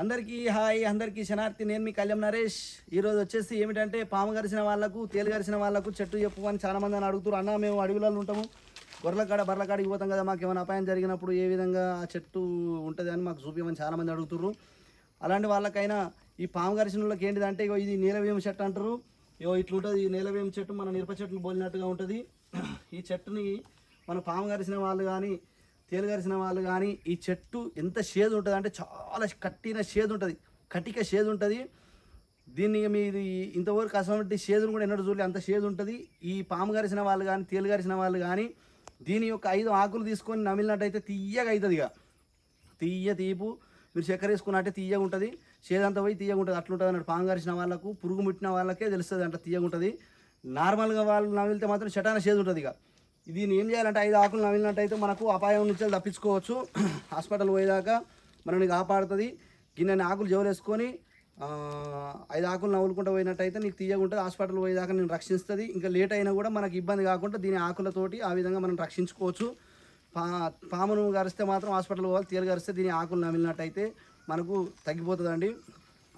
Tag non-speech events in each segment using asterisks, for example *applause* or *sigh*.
అందరికీ హాయ్ అందరికీ శనార్థి నేను మీ కళ్యాణ్ నరేష్. ఈరోజు వచ్చేసి ఏమిటంటే పాము గరిచిన వాళ్ళకు తేలు గరిచిన వాళ్ళకు చెట్టు చెప్పు అని చాలామంది అని అడుగుతారు అన్న మేము అడవిలో ఉంటాము. గొర్రెల కాడ బర్రెల కాడికి పోతాం కదా మాకు ఏమైనా అపాయం జరిగినప్పుడు ఏ విధంగా ఆ చెట్టు ఉంటుంది అని మాకు చూపించమని చాలామంది అడుగుతున్నారు అడుగుతుర్రు. అలాంటి వాళ్ళకైనా ఈ పాము గరిచిన వాళ్ళకి ఏంటిదంటే ఇగో ఇది నీలవేమ చెట్టు అంటారు. ఇగో ఇట్లుంటుంది ఈ నీలవేమ చెట్టు మన మిరప చెట్టును పోలినట్టుగా ఉంటుంది. ఈ చెట్టుని మన పాము గరిచిన వాళ్ళు కానీ తేలుగరిసిన వాళ్ళు కానీ ఈ చెట్టు ఎంత షేదు ఉంటుంది అంటే చాలా కట్టిన షేదు ఉంటుంది. కటిక షేదు ఉంటుంది. దీన్ని ఇక మీది ఇంతవరకు అసలు షేదును కూడా ఎన్నడూ చూడలేదు అంత షేదు ఉంటుంది. ఈ పాము గరిసిన వాళ్ళు కానీ తేలుగరిసిన వాళ్ళు కానీ దీని యొక్క ఐదు ఆకులు తీసుకొని నమిలినట్టయితే తీయగా అవుతుంది ఇక. తీయ తీపు. మీరు చక్కెర వేసుకున్నట్టే తీయగా ఉంటుంది. చేదంతా పోయి తీయగా ఉంటుంది. అట్లా ఉంటుంది అన్నట్టు పాము గరిచిన వాళ్ళకు పురుగు ముట్టిన వాళ్ళకే తెలుస్తుంది అంట తీయగా ఉంటుంది. నార్మల్గా వాళ్ళు నమిలితే మాత్రం చటాన చేదు ఉంటుంది ఇక. దీన్ని ఏం చేయాలంటే ఐదు ఆకులు నమిలినట్టయితే మనకు అపాయం నుంచి తప్పించుకోవచ్చు. *clears throat* హాస్పిటల్ పోయేదాకా మనల్ని కాపాడుతుంది. గిన్నెని ఆకులు జోలేసుకొని ఐదు ఆకులు నవ్వులుకుంటూ పోయినట్టయితే నీకు తీయకుంటుంది హాస్పిటల్ పోయేదాకా నేను రక్షిస్తుంది. ఇంకా లేట్ అయినా కూడా మనకి ఇబ్బంది కాకుండా దీని ఆకులతోటి ఆ విధంగా మనం రక్షించుకోవచ్చు. పా పామును గరిస్తే మాత్రం హాస్పిటల్ పోవాలి. తేలు గరిస్తే దీని ఆకులు నమిలినట్టయితే మనకు తగ్గిపోతుందండి.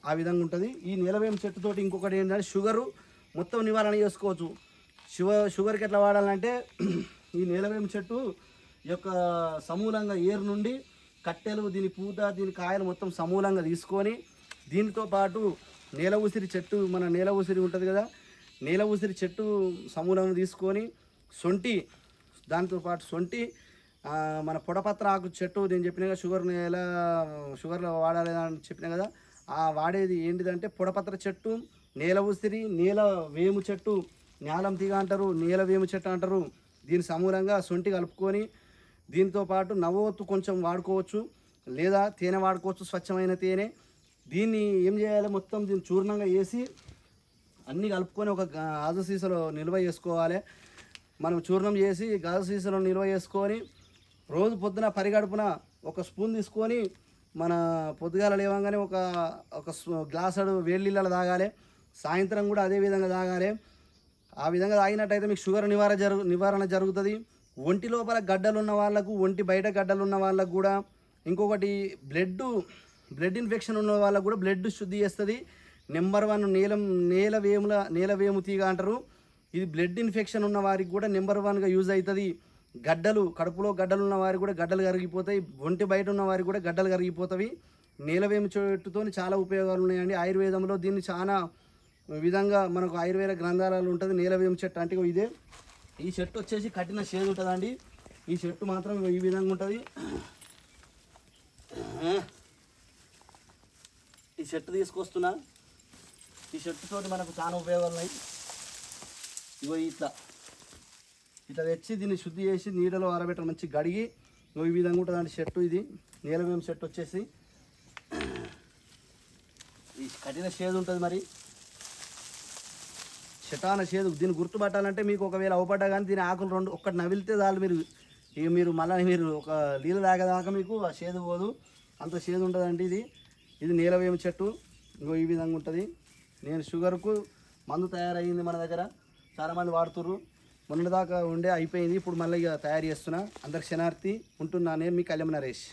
ఆ విధంగా ఉంటుంది. ఈ నీలవేం చెట్టుతోటి ఇంకొకటి ఏంటంటే షుగరు మొత్తం నివారణ చేసుకోవచ్చు. షుగర్ షుగర్కి ఎట్లా వాడాలంటే ఈ నీలవేం చెట్టు యొక్క సమూలంగా ఏరు నుండి కట్టెలు దీని పూత దీని కాయలు మొత్తం సమూలంగా తీసుకొని దీనితో పాటు నేల ఉసిరి చెట్టు మన నేల ఉసిరి ఉంటుంది కదా నేల ఉసిరి చెట్టు సమూలంగా తీసుకొని సొంటి దాంతో పాటు సొంటి మన పొడపత్ర ఆకు చెట్టు నేను చెప్పిన కదా షుగర్ ఎలా షుగర్లో వాడాలి అని చెప్పిన కదా ఆ వాడేది ఏంటిదంటే పొడపత్ర చెట్టు నేల ఉసిరి నేల వేము చెట్టు నేలం తీగ అంటారు నేల వేము చెట్టు అంటారు. దీని సమూలంగా సొంటి కలుపుకొని దీంతో పాటు నవ్వొత్తు కొంచెం వాడుకోవచ్చు లేదా తేనె వాడుకోవచ్చు స్వచ్ఛమైన తేనె. దీన్ని ఏం చేయాలి? మొత్తం దీన్ని చూర్ణంగా వేసి అన్నీ కలుపుకొని ఒక గాజు సీసాలో నిల్వ చేసుకోవాలి. మనం చూర్ణం చేసి గాజు సీసాలో నిల్వ చేసుకొని రోజు పొద్దున పరిగడుపున ఒక స్పూన్ తీసుకొని మన పొద్దుగాల లేవగానే ఒక ఒక స్- గ్లాసుడు వేడి నీళ్ళలో తాగాలి. సాయంత్రం కూడా అదే విధంగా తాగాలి. ఆ విధంగా తాగినట్టయితే మీకు షుగర్ నివారణ జరుగు నివారణ జరుగుతుంది. ఒంటి లోపల గడ్డలు ఉన్న వాళ్ళకు ఒంటి బయట గడ్డలు ఉన్న వాళ్ళకు కూడా ఇంకొకటి బ్లడ్ బ్లడ్ ఇన్ఫెక్షన్ ఉన్న వాళ్ళకు కూడా బ్లడ్ శుద్ధి చేస్తుంది. నెంబర్ వన్ నీలం నేల వేముల నేల వేము తీగ అంటారు. ఇది బ్లడ్ ఇన్ఫెక్షన్ ఉన్న వారికి కూడా నెంబర్ వన్గా యూజ్ అవుతుంది గడ్డలు కడుపులో గడ్డలు ఉన్న వారికి కూడా గడ్డలు కరిగిపోతాయి. ఒంటి బయట ఉన్న వారికి కూడా గడ్డలు కరిగిపోతాయి నీలవేము చెట్టుతో చాలా ఉపయోగాలు ఉన్నాయండి. ఆయుర్వేదంలో దీన్ని చాలా విధంగా మనకు ఆయుర్వేద గ్రంథాలలో ఉంటుంది నీలవేం చెట్టు అంటే ఇదే. ఈ చెట్టు వచ్చేసి కఠిన షేడ్ ఉంటుందండి. ఈ చెట్టు మాత్రం ఈ విధంగా ఉంటుంది. ఈ చెట్టు తీసుకొస్తున్నా. ఈ చెట్టుతోటి మనకు చాలా ఉపయోగాలు ఉన్నాయి. ఇగో ఇట్లా. ఇట్లా తెచ్చి దీన్ని శుద్ధి చేసి నీడలో ఆరబెట్టడం మంచి గడిగి. ఇగో ఈ విధంగా ఉంటుందండి చెట్టు ఇది. నీలవేం చెట్టు వచ్చేసి. ఈ కఠిన షేడ్ ఉంటుంది మరి. శటాన చేదు దీన్ని గుర్తుపట్టాలంటే మీకు ఒకవేళ అవపడ్డా కానీ దీని ఆకులు రెండు ఒక్కటి నవిలితే చాలు మీరు. ఇక మీరు మళ్ళీ మీరు ఒక నీళ్ళు తాగేదాకా మీకు ఆ చేదు పోదు. అంత చేదు ఉంటుందండి ఇది. ఇది నీలవేమి చెట్టు. ఇంకో ఈ విధంగా ఉంటుంది. నేను షుగర్కు మందు తయారయ్యింది మన దగ్గర. చాలామంది వాడుతుర్రు. మొన్నటిదాకా ఉండే అయిపోయింది. ఇప్పుడు మళ్ళీ ఇక తయారు చేస్తున్నా. అందరికి శనార్థి ఉంటున్నా నేను మీ కళ్యాణ నరేష్.